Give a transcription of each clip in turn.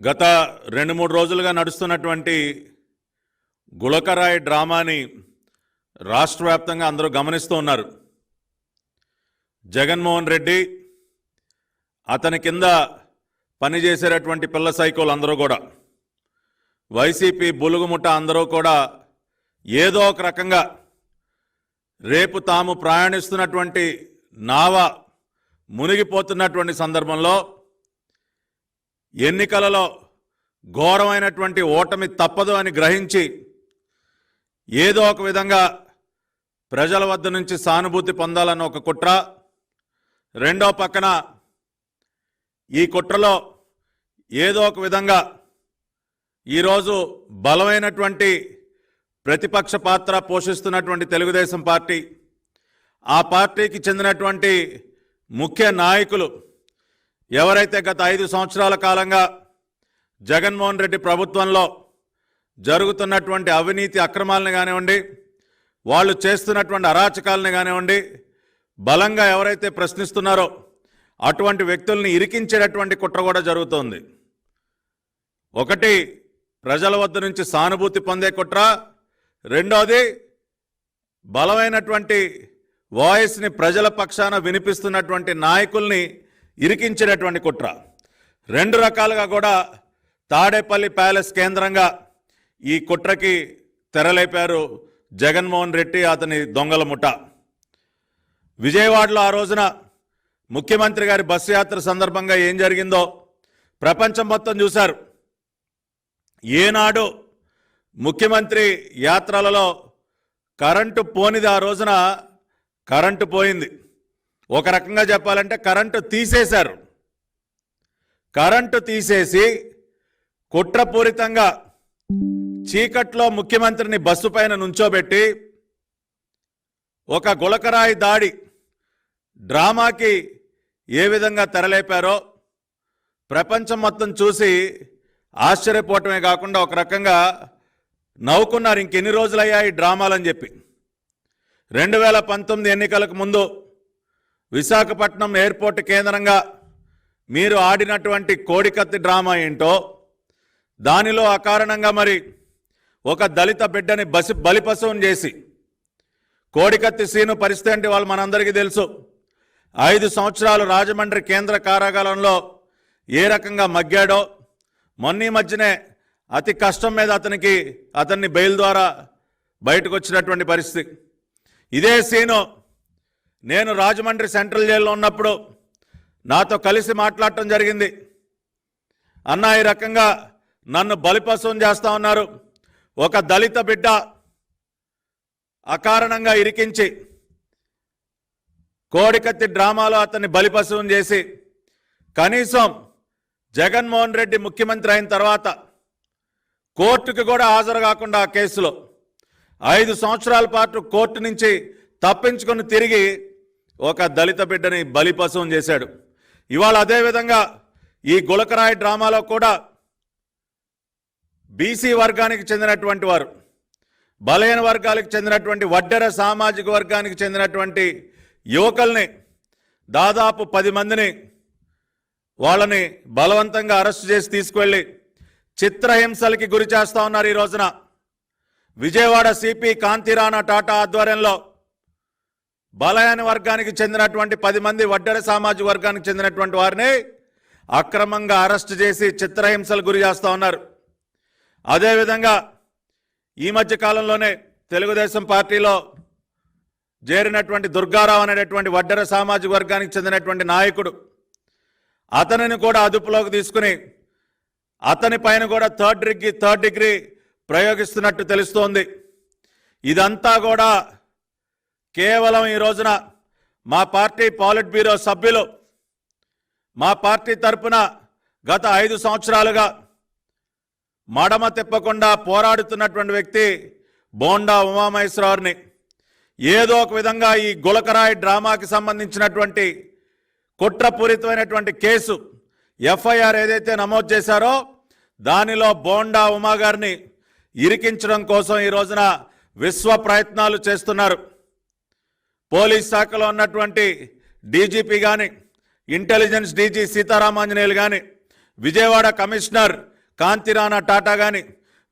గత రెండు మూడు రోజులుగా నడుస్తున్నటువంటి గులకరాయి డ్రామాని రాష్ట్ర వ్యాప్తంగా అందరూ గమనిస్తూ ఉన్నారు. జగన్మోహన్ రెడ్డి అతని కింద పనిచేసేటటువంటి పిల్ల సైకోలు అందరూ కూడా. వైసీపీ బులుగుముఠ అందరూ కూడా ఏదో ఒక రకంగా రేపు తాము ప్రయాణిస్తున్నటువంటి నావ మునిగిపోతున్నటువంటి సందర్భంలో ఎన్నికలలో ఘోరమైనటువంటి ఓటమి తప్పదు అని గ్రహించి ఏదో ఒక విధంగా ప్రజల వద్ద నుంచి సానుభూతి పొందాలన్న ఒక కుట్ర. రెండో పక్కన ఈ కుట్రలో ఏదో ఒక విధంగా ఈరోజు బలమైనటువంటి ప్రతిపక్ష పాత్ర పోషిస్తున్నటువంటి తెలుగుదేశం పార్టీ ఆ పార్టీకి చెందినటువంటి ముఖ్య నాయకులు ఎవరైతే గత ఐదు సంవత్సరాల కాలంగా జగన్మోహన్ రెడ్డి ప్రభుత్వంలో జరుగుతున్నటువంటి అవినీతి అక్రమాలను కానివ్వండి వాళ్ళు చేస్తున్నటువంటి అరాచకాలను కానివ్వండి బలంగా ఎవరైతే ప్రశ్నిస్తున్నారో అటువంటి వ్యక్తుల్ని ఇరికించేటటువంటి కుట్ర కూడా జరుగుతోంది. ఒకటి ప్రజల వద్ద నుంచి సానుభూతి పొందే కుట్ర. రెండోది బలమైనటువంటి వాయిస్ని ప్రజల పక్షాన వినిపిస్తున్నటువంటి నాయకుల్ని ఇరికించినటువంటి కుట్ర. రెండు రకాలుగా కూడా తాడేపల్లి ప్యాలెస్ కేంద్రంగా ఈ కుట్రకి తెరలేపారు జగన్మోహన్ రెడ్డి అతని దొంగల ముఠ. విజయవాడలో ఆ రోజున ముఖ్యమంత్రి గారి బస్సు యాత్ర సందర్భంగా ఏం జరిగిందో ప్రపంచం మొత్తం చూశారు. ఏనాడు ముఖ్యమంత్రి యాత్రలలో కరెంటు పోనిది ఆ రోజున కరెంటు పోయింది. ఒక రకంగా చెప్పాలంటే కరెంటు తీసేశారు. కరెంటు తీసేసి కుట్రపూరితంగా చీకట్లో ముఖ్యమంత్రిని బస్సు పైన నుంచోబెట్టి ఒక గులకరాయి దాడి డ్రామాకి ఏ విధంగా తెరలేపారో ప్రపంచం మొత్తం చూసి ఆశ్చర్యపోవటమే కాకుండా ఒక రకంగా నవ్వుకున్నారు. ఇంకెన్ని రోజులయ్యా ఈ డ్రామాలని చెప్పి. రెండు వేల పంతొమ్మిది ఎన్నికలకు ముందు విశాఖపట్నం ఎయిర్పోర్ట్ కేంద్రంగా మీరు ఆడినటువంటి కోడికత్తి డ్రామా ఏంటో దానిలో అకారణంగా మరి ఒక దళిత బిడ్డని బసి బలిపశువుని చేసి కోడికత్తి సీను పరిస్థితి అంటే వాళ్ళు మనందరికీ తెలుసు. ఐదు సంవత్సరాలు రాజమండ్రి కేంద్ర కారాగారంలో ఏ రకంగా మగ్గాడో మొన్న మధ్యనే అతి కష్టం మీద అతనికి అతన్ని బెయిల్ ద్వారా బయటకు వచ్చినటువంటి పరిస్థితి. ఇదే సీను నేను రాజమండ్రి సెంట్రల్ జైల్లో ఉన్నప్పుడు నాతో కలిసి మాట్లాడటం జరిగింది. అన్న ఈ రకంగా నన్ను బలిపశువం చేస్తా ఉన్నారు. ఒక దళిత బిడ్డ అకారణంగా ఇరికించి కోడికత్తి డ్రామాలో అతన్ని బలిపశువం చేసి కనీసం జగన్మోహన్ రెడ్డి ముఖ్యమంత్రి అయిన తర్వాత కోర్టుకు కూడా హాజరు కాకుండా ఆ కేసులో ఐదు సంవత్సరాల పాటు కోర్టు నుంచి తప్పించుకొని తిరిగి ఒక దళిత బిడ్డని బలిపశువం చేశాడు. ఇవాళ అదేవిధంగా ఈ గులకరాయి డ్రామాలో కూడా బీసీ వర్గానికి చెందినటువంటి వారు బలహీన వర్గాలకు చెందినటువంటి వడ్డెర సామాజిక వర్గానికి చెందినటువంటి యువకుల్ని దాదాపు పది మందిని వాళ్ళని బలవంతంగా అరెస్టు చేసి తీసుకువెళ్ళి చిత్రహింసలకి గురి చేస్తా ఉన్నారు ఈ రోజున. విజయవాడ సిపి కాంతిరాణా టాటా ఆధ్వర్యంలో బలయాని వర్గానికి చెందినటువంటి పది మంది వడ్డెర సామాజిక వర్గానికి చెందినటువంటి వారిని అక్రమంగా అరెస్ట్ చేసి చిత్రహింసలు గురి చేస్తూ ఉన్నారు. అదేవిధంగా ఈ మధ్య కాలంలోనే తెలుగుదేశం పార్టీలో చేరినటువంటి దుర్గారావు అనేటటువంటి వడ్డెర సామాజిక వర్గానికి చెందినటువంటి నాయకుడు అతనిని కూడా అదుపులోకి తీసుకుని అతని పైన కూడా థర్డ్ డిగ్రీ థర్డ్ డిగ్రీ ప్రయోగిస్తున్నట్టు తెలుస్తోంది. ఇదంతా కూడా కేవలం ఈ రోజున మా పార్టీ పాలిట్ బ్యూరో సభ్యులు మా పార్టీ తరపున గత ఐదు సంవత్సరాలుగా మడమ తిప్పకుండా పోరాడుతున్నటువంటి వ్యక్తి బోండా ఉమామహేశ్వరరావుని. ఏదో ఒక విధంగా ఈ గులకరాయి డ్రామాకి సంబంధించినటువంటి కుట్రపూరితమైనటువంటి కేసు ఎఫ్ఐఆర్ ఏదైతే నమోదు చేశారో దానిలో బోండా ఉమా గారిని ఇరికించడం కోసం ఈ రోజున విశ్వ ప్రయత్నాలు చేస్తున్నారు. పోలీస్ శాఖలో ఉన్నటువంటి డీజీపీ కానీ ఇంటెలిజెన్స్ డీజీ సీతారామాంజనేయులు కానీ విజయవాడ కమిషనర్ కాంతిరాణా టాటా కానీ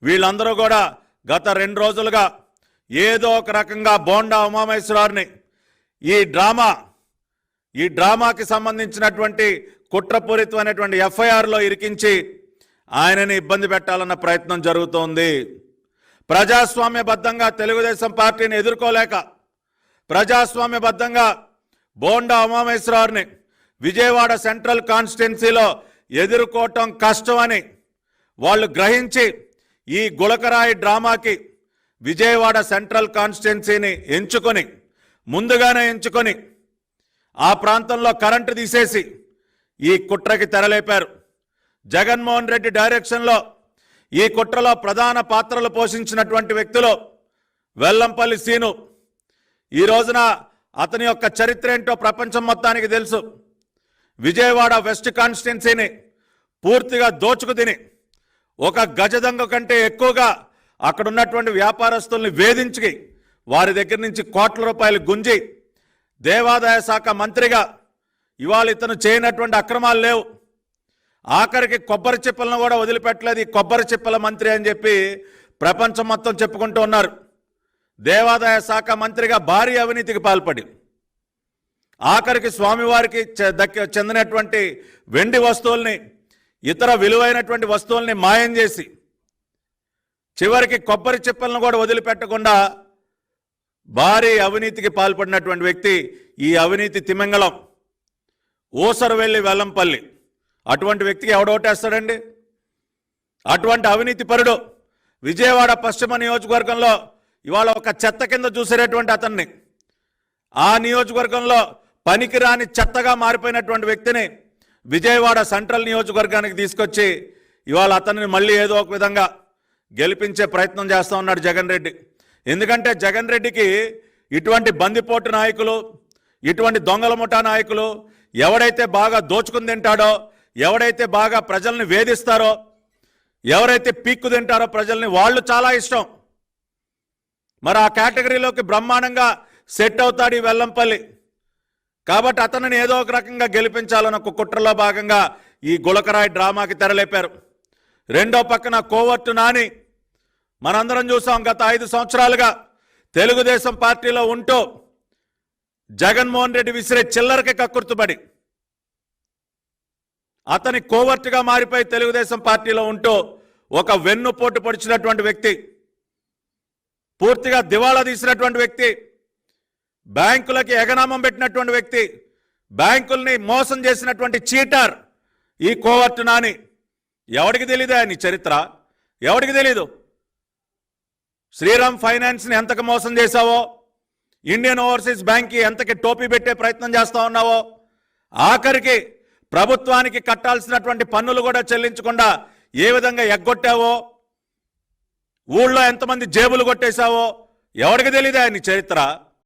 వీళ్ళందరూ కూడా గత రెండు రోజులుగా ఏదో ఒక రకంగా బోండా ఉమామేశ్వరారిని ఈ డ్రామా ఈ డ్రామాకి సంబంధించినటువంటి కుట్రపూరితమైనటువంటి ఎఫ్ఐఆర్లో ఇరికించి ఆయనని ఇబ్బంది పెట్టాలన్న ప్రయత్నం జరుగుతోంది. ప్రజాస్వామ్యబద్ధంగా తెలుగుదేశం పార్టీని ఎదుర్కోలేక ప్రజాస్వామ్యబద్ధంగా బోండా ఉమామేశ్వరరావుని విజయవాడ సెంట్రల్ కాన్స్టిట్యున్సీలో ఎదుర్కోవటం కష్టమని వాళ్ళు గ్రహించి ఈ గులకరాయి డ్రామాకి విజయవాడ సెంట్రల్ కాన్స్టిట్యున్సీని ఎంచుకొని ముందుగానే ఎంచుకొని ఆ ప్రాంతంలో కరెంటు తీసేసి ఈ కుట్రకి తెరలేపారు. జగన్మోహన్ రెడ్డి డైరెక్షన్లో ఈ కుట్రలో ప్రధాన పాత్రలు పోషించినటువంటి వ్యక్తులు వెల్లంపల్లి సీను ఈ రోజున అతని యొక్క చరిత్ర ఏంటో ప్రపంచం మొత్తానికి తెలుసు. విజయవాడ వెస్ట్ కాన్స్టిట్యున్సీని పూర్తిగా దోచుకు తిని ఒక గజదంగ కంటే ఎక్కువగా అక్కడ ఉన్నటువంటి వ్యాపారస్తుల్ని వేధించి వారి దగ్గర నుంచి కోట్ల రూపాయలు గుంజి దేవాదాయ శాఖ మంత్రిగా ఇవాళ ఇతను చేయనటువంటి అక్రమాలు లేవు. ఆఖరికి కొబ్బరి చిప్పలను కూడా వదిలిపెట్టలేదు ఈ కొబ్బరి చిప్పల మంత్రి అని చెప్పి ప్రపంచం మొత్తం చెప్పుకుంటూ ఉన్నారు. దేవాదాయ శాఖ మంత్రిగా భారీ అవినీతికి పాల్పడి ఆఖరికి స్వామివారికి చె- దక్కి చెందినటువంటి వెండి వస్తువుల్ని ఇతర విలువైనటువంటి వస్తువుల్ని మాయం చేసి చివరికి కొబ్బరి చిప్పలను కూడా వదిలిపెట్టకుండా భారీ అవినీతికి పాల్పడినటువంటి వ్యక్తి ఈ అవినీతి తిమింగళం ఊసరవెల్లి వెల్లంపల్లి. అటువంటి వ్యక్తికి ఎవడోటేస్తాడండి అటువంటి అవినీతి పరుడు విజయవాడ పశ్చిమ నియోజకవర్గంలో ఇవాళ ఒక చెత్త కింద చూసేటటువంటి అతన్ని. ఆ నియోజకవర్గంలో పనికిరాని చెత్తగా మారిపోయినటువంటి వ్యక్తిని విజయవాడ సెంట్రల్ నియోజకవర్గానికి తీసుకొచ్చి ఇవాళ అతన్ని మళ్ళీ ఏదో ఒక విధంగా గెలిపించే ప్రయత్నం చేస్తూ ఉన్నాడు జగన్ రెడ్డి. ఎందుకంటే జగన్ రెడ్డికి ఇటువంటి బందిపోటు నాయకులు ఇటువంటి దొంగల ముఠా నాయకులు ఎవడైతే బాగా దోచుకుని తింటాడో ఎవడైతే బాగా ప్రజల్ని వేధిస్తారో ఎవరైతే పీక్కు తింటారో ప్రజల్ని వాళ్ళు చాలా ఇష్టం. మరి ఆ కేటగిరీలోకి బ్రహ్మాండంగా సెట్ అవుతాడు ఈ వెల్లంపల్లి. కాబట్టి అతనిని ఏదో ఒక రకంగా గెలిపించాలన్న ఒక కుట్రలో భాగంగా ఈ గులకరాయి డ్రామాకి తెరలేపారు. రెండో పక్కన కోవర్టు నాని. మనందరం చూసాం గత ఐదు సంవత్సరాలుగా తెలుగుదేశం పార్టీలో ఉంటూ జగన్మోహన్ రెడ్డి విసిరే చిల్లరకి కక్కుర్తుపడి అతని కోవర్టుగా మారిపోయి తెలుగుదేశం పార్టీలో ఉంటూ ఒక వెన్నుపోటు పొడిచినటువంటి వ్యక్తి. పూర్తిగా దివాళా తీసినటువంటి వ్యక్తి బ్యాంకులకి ఎగనామం పెట్టినటువంటి వ్యక్తి బ్యాంకుల్ని మోసం చేసినటువంటి చీటర్ ఈ కోవర్టు నాని. ఎవడికి తెలియదు నీ చరిత్ర? ఎవడికి తెలీదు? శ్రీరామ్ ఫైనాన్స్ని ఎంతకు మోసం చేశావో? ఇండియన్ ఓవర్సీస్ బ్యాంక్కి ఎంతకి టోపీ పెట్టే ప్రయత్నం చేస్తా ఉన్నావో? ఆఖరికి ప్రభుత్వానికి కట్టాల్సినటువంటి పన్నులు కూడా చెల్లించకుండా ఏ విధంగా ఎగ్గొట్టావో? ఊళ్ళో ఎంతమంది జేబులు కొట్టేశావో ఎవడికి తెలీదా ఆయన చరిత్ర?